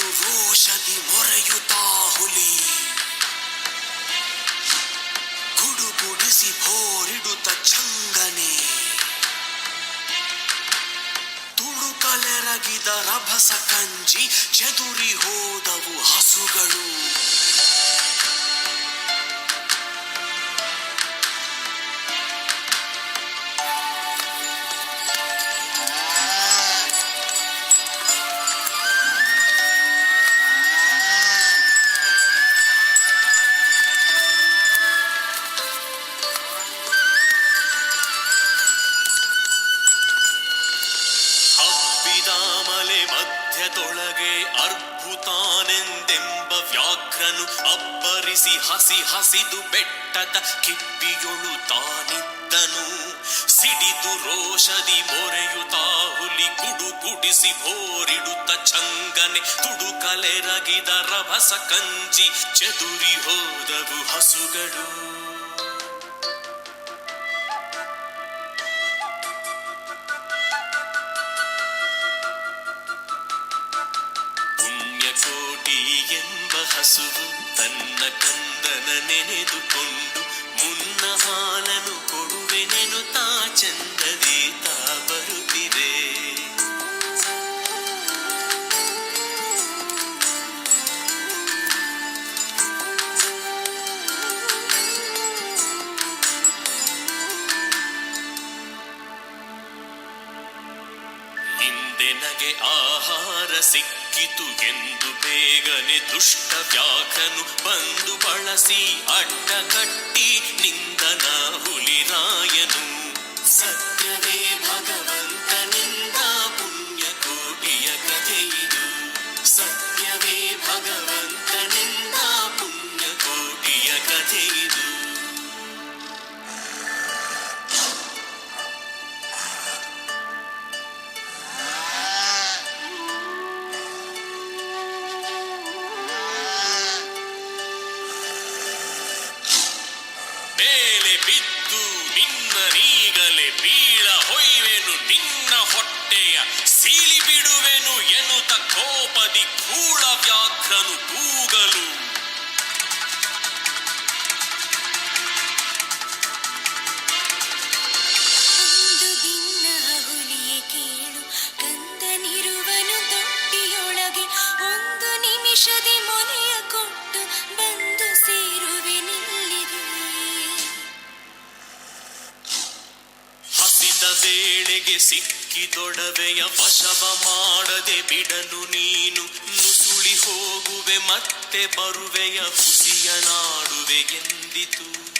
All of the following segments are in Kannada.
ಘೋಷದಿ ಮೊರೆಯುತ್ತಾ ಹುಲಿ ಗುಡುಗುಡಿಸಿ ಭೋರಿಡುತ ಚಂಗನೆ ತುಳುಕಲೆರಗಿದ ರಭಸ ಕಂಜಿ ಚದುರಿ ಹೋದವು ಹಸುಗಳು ಹಸಿ ಹಸಿದು ಬೆಟ್ಟದ ಕಿಪ್ಪಿಯೊಳು ತಾನಿದ್ದನು ಸಿಡಿದು ರೋಷದಿ ಮೊರೆಯುತ ಹುಲಿ ಕುಡು ಕುಡಿಸಿ ಭೋರಿಡುತ್ತ ಚಂಗನೆ ತುಡುಕಲೆರಗಿದ ರಭಸ ಕಂಚಿ ಚದುರಿ ಹೋದವು ಹಸುಗಳು ದುಷ್ಟ ವ್ಯಾಘನು ಬಂದು ಬಳಸಿ ಅಡ್ಡಗಟ್ಟಿ ನಿಂದನ ಹುಲಿರಾಯನು ಸಿಕ್ಕಿದೊಡವೆಯ ವಶವ ಮಾಡದೆ ಬಿಡಲು ನೀನು ನುಸುಳಿ ಹೋಗುವೆ ಮತ್ತೆ ಬರುವೆಯ ಹುಸಿಯ ನಾಡುವೆ ಎಂದಿತು.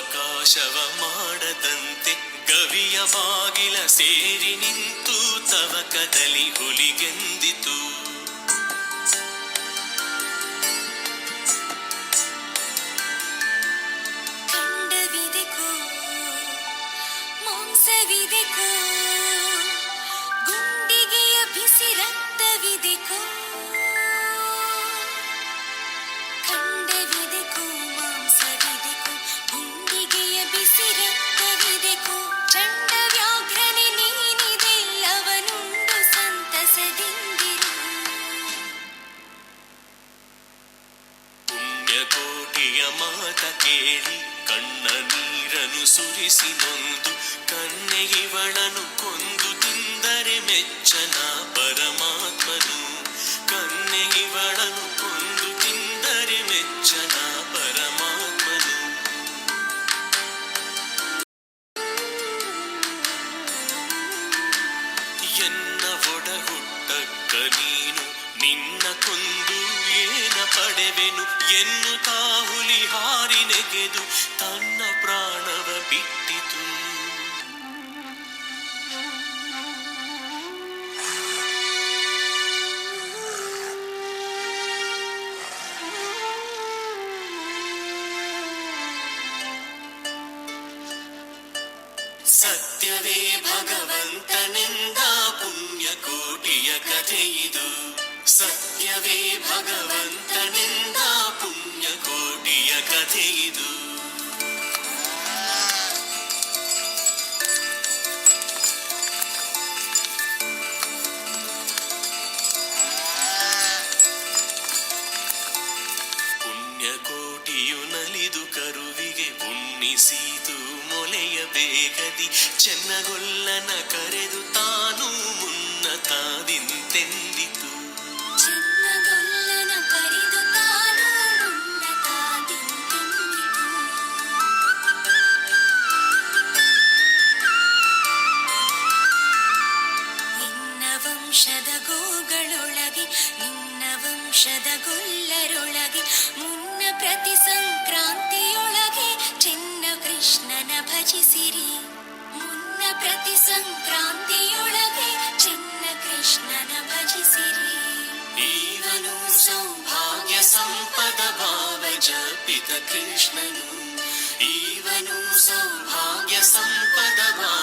ವಶವ ಮಾಡದಂತೆ ಗವಿಯ ಬಾಗಿಲ ಸೇರಿ ನಿಂತು ತವಕದಲ್ಲಿ ಹುಲಿಗೆಂದಿತು. ಮಾಂಸವಿದೆ ಮಾಂಸವಿದೆಕೋ ಗುಂಡಿಗೆಯ ಬಿಸಿ ರಕ್ತವಿದೆಕೋ. ಸುರಿಸಿ ನೊಂದು ಕನ್ನೆಗಿವಳನು ಕೊಂದು ತಿಂದರೆ ಮೆಚ್ಚನ? 合个吻 ವಂಶದ ಗೋಗಳೊಳಗೆ, ನಿನ್ನ ವಂಶದ ಗೊಲ್ಲರೊಳಗೆ, ಮುನ್ನ ಪ್ರತಿ ಸಂಕ್ರಾಂತಿಯೊಳಗೆ ಚಿನ್ನ ಕೃಷ್ಣನ ಭಜಿಸಿರಿ. ಮುನ್ನ ಪ್ರತಿ ಸಂಕ್ರಾಂತಿಯೊಳಗೆ ಚಿನ್ನ ಕೃಷ್ಣನ ಭಜಿಸಿರಿ. ಈವನು ಸೌಭಾಗ್ಯ ಸಂಪದ ಭಾವ ಜಪಿತ ಕೃಷ್ಣನು. ಈವನು ಸೌಭಾಗ್ಯ ಸಂಪದ ಭಾವ